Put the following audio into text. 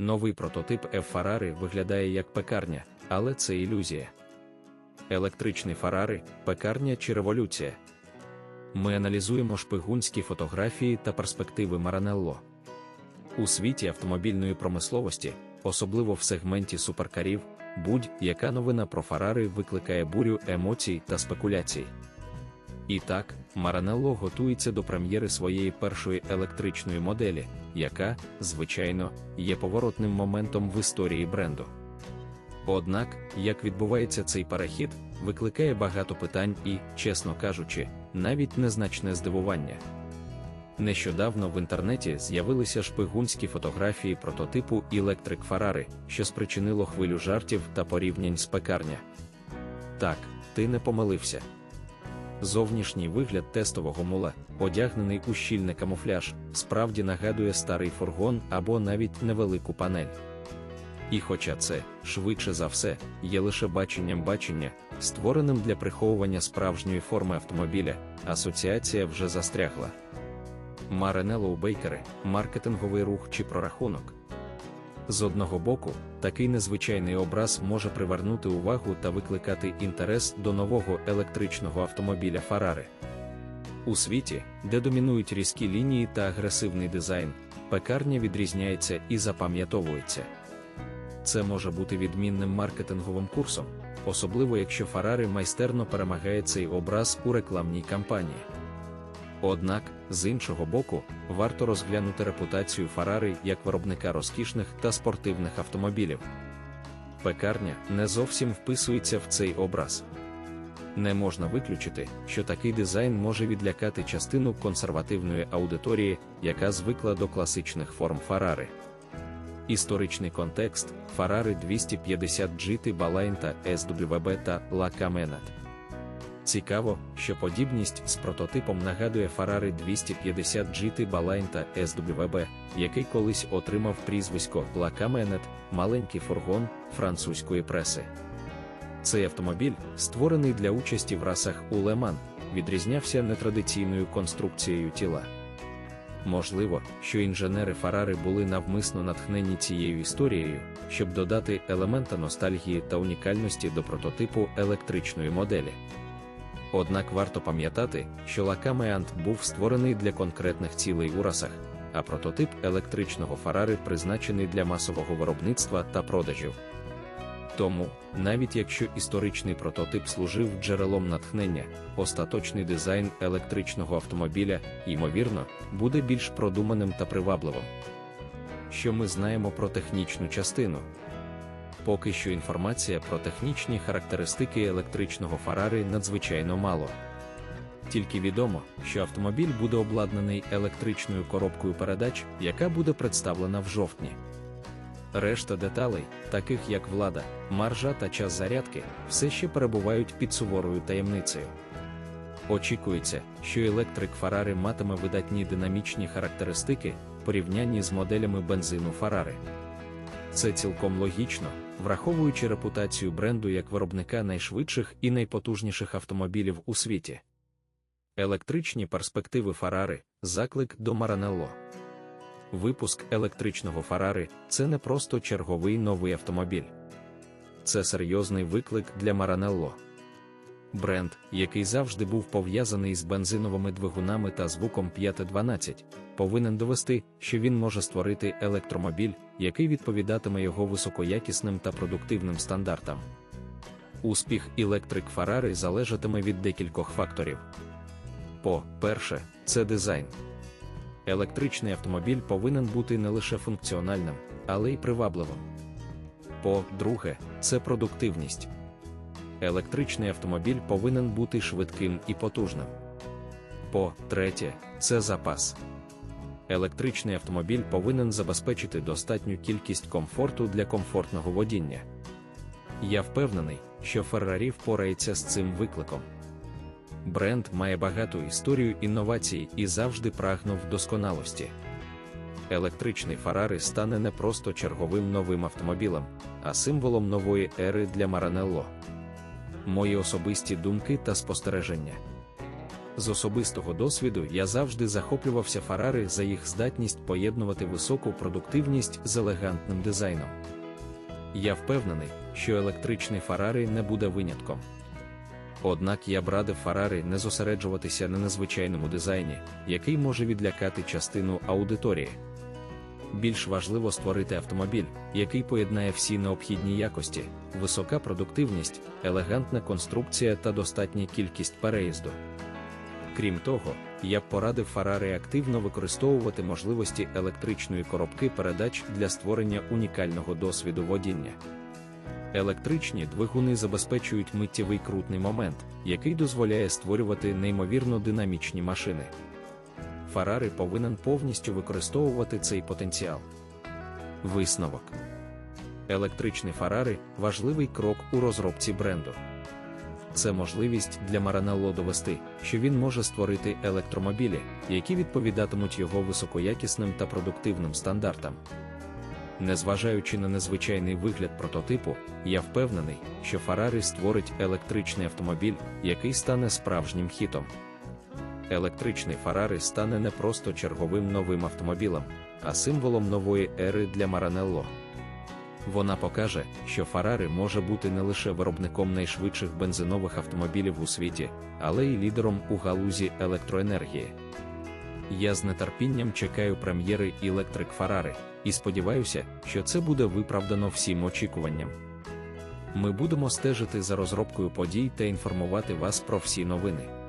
Новий прототип F Ferrari виглядає як пекарня, але це ілюзія. Електричний Фарари, пекарня чи революція. Ми аналізуємо шпигунські фотографії та перспективи Маранелло. У світі автомобільної промисловості, особливо в сегменті суперкарів, будь-яка новина про Фарари викликає бурю емоцій та спекуляцій. І так, Маранелло готується до прем'єри своєї першої електричної моделі, яка, звичайно, є поворотним моментом в історії бренду. Однак, як відбувається цей перехід, викликає багато питань і, чесно кажучи, навіть незначне здивування. Нещодавно в інтернеті з'явилися шпигунські фотографії прототипу Electric Ferrari, що спричинило хвилю жартів та порівнянь з пекарня. Так, ти не помилився. Зовнішній вигляд тестового мула, одягнений у щільний камуфляж, справді нагадує старий фургон або навіть невелику панель. І хоча це, швидше за все, є лише баченням бачення, створеним для приховування справжньої форми автомобіля, асоціація вже застрягла. Маренеллоу Бейкери, маркетинговий рух чи прорахунок. З одного боку, такий незвичайний образ може привернути увагу та викликати інтерес до нового електричного автомобіля Фарари. У світі, де домінують різкі лінії та агресивний дизайн, пекарня відрізняється і запам'ятовується. Це може бути відмінним маркетинговим курсом, особливо якщо Фарари майстерно перемагає цей образ у рекламній кампанії. Однак, з іншого боку, варто розглянути репутацію Фарари як виробника розкішних та спортивних автомобілів. Пекарня не зовсім вписується в цей образ. Не можна виключити, що такий дизайн може відлякати частину консервативної аудиторії, яка звикла до класичних форм Фарари. Історичний контекст Фарари 250 GT Baline та SWB та La Camenat. Цікаво, що подібність з прототипом нагадує Ferrari 250 GT Baline та SWB, який колись отримав прізвисько La Camenet, маленький фургон французької преси. Цей автомобіль, створений для участі в расах у Леман, відрізнявся нетрадиційною конструкцією тіла. Можливо, що інженери Фарари були навмисно натхнені цією історією, щоб додати елемента ностальгії та унікальності до прототипу електричної моделі. Однак варто пам'ятати, що лакамеант був створений для конкретних цілей у расах, а прототип електричного Фарари призначений для масового виробництва та продажів. Тому, навіть якщо історичний прототип служив джерелом натхнення, остаточний дизайн електричного автомобіля, ймовірно, буде більш продуманим та привабливим. Що ми знаємо про технічну частину? Поки що інформація про технічні характеристики електричного Фарари надзвичайно мало. Тільки відомо, що автомобіль буде обладнаний електричною коробкою передач, яка буде представлена в жовтні. Решта деталей, таких як влада, маржа та час зарядки, все ще перебувають під суворою таємницею. Очікується, що електрик Фарари матиме видатні динамічні характеристики порівнянні з моделями бензину Фарари. Це цілком логічно, враховуючи репутацію бренду як виробника найшвидших і найпотужніших автомобілів у світі. Електричні перспективи Фарари заклик до Маранелло. Випуск електричного Фарари це не просто черговий новий автомобіль. Це серйозний виклик для Маранелло. Бренд, який завжди був пов'язаний з бензиновими двигунами та звуком 512, повинен довести, що він може створити електромобіль, який відповідатиме його високоякісним та продуктивним стандартам. Успіх електрик Фарари залежатиме від декількох факторів. По перше, це дизайн. Електричний автомобіль повинен бути не лише функціональним, але й привабливим. По-друге, це продуктивність. Електричний автомобіль повинен бути швидким і потужним. По-третє, це запас. Електричний автомобіль повинен забезпечити достатню кількість комфорту для комфортного водіння. Я впевнений, що Ferrari впорається з цим викликом. Бренд має багату історію інновацій і завжди прагнув досконалості. Електричний Фарари стане не просто черговим новим автомобілем, а символом нової ери для Маранелло. Мої особисті думки та спостереження. З особистого досвіду я завжди захоплювався Фарари за їх здатність поєднувати високу продуктивність з елегантним дизайном. Я впевнений, що електричний Фарари не буде винятком. Однак я б радив Фарари не зосереджуватися на незвичайному дизайні, який може відлякати частину аудиторії. Більш важливо створити автомобіль, який поєднає всі необхідні якості, висока продуктивність, елегантна конструкція та достатня кількість переїзду. Крім того, я б порадив Фарари активно використовувати можливості електричної коробки передач для створення унікального досвіду водіння. Електричні двигуни забезпечують миттєвий крутний момент, який дозволяє створювати неймовірно динамічні машини. Фарари повинен повністю використовувати цей потенціал. Висновок електричний Фарари важливий крок у розробці бренду. Це можливість для Маранелло довести, що він може створити електромобілі, які відповідатимуть його високоякісним та продуктивним стандартам. Незважаючи на незвичайний вигляд прототипу, я впевнений, що Фарари створить електричний автомобіль, який стане справжнім хітом. Електричний Фарари стане не просто черговим новим автомобілем, а символом нової ери для Маранелло. Вона покаже, що Фарари може бути не лише виробником найшвидших бензинових автомобілів у світі, але й лідером у галузі електроенергії. Я з нетерпінням чекаю прем'єри Electric Ferrari і сподіваюся, що це буде виправдано всім очікуванням. Ми будемо стежити за розробкою подій та інформувати вас про всі новини.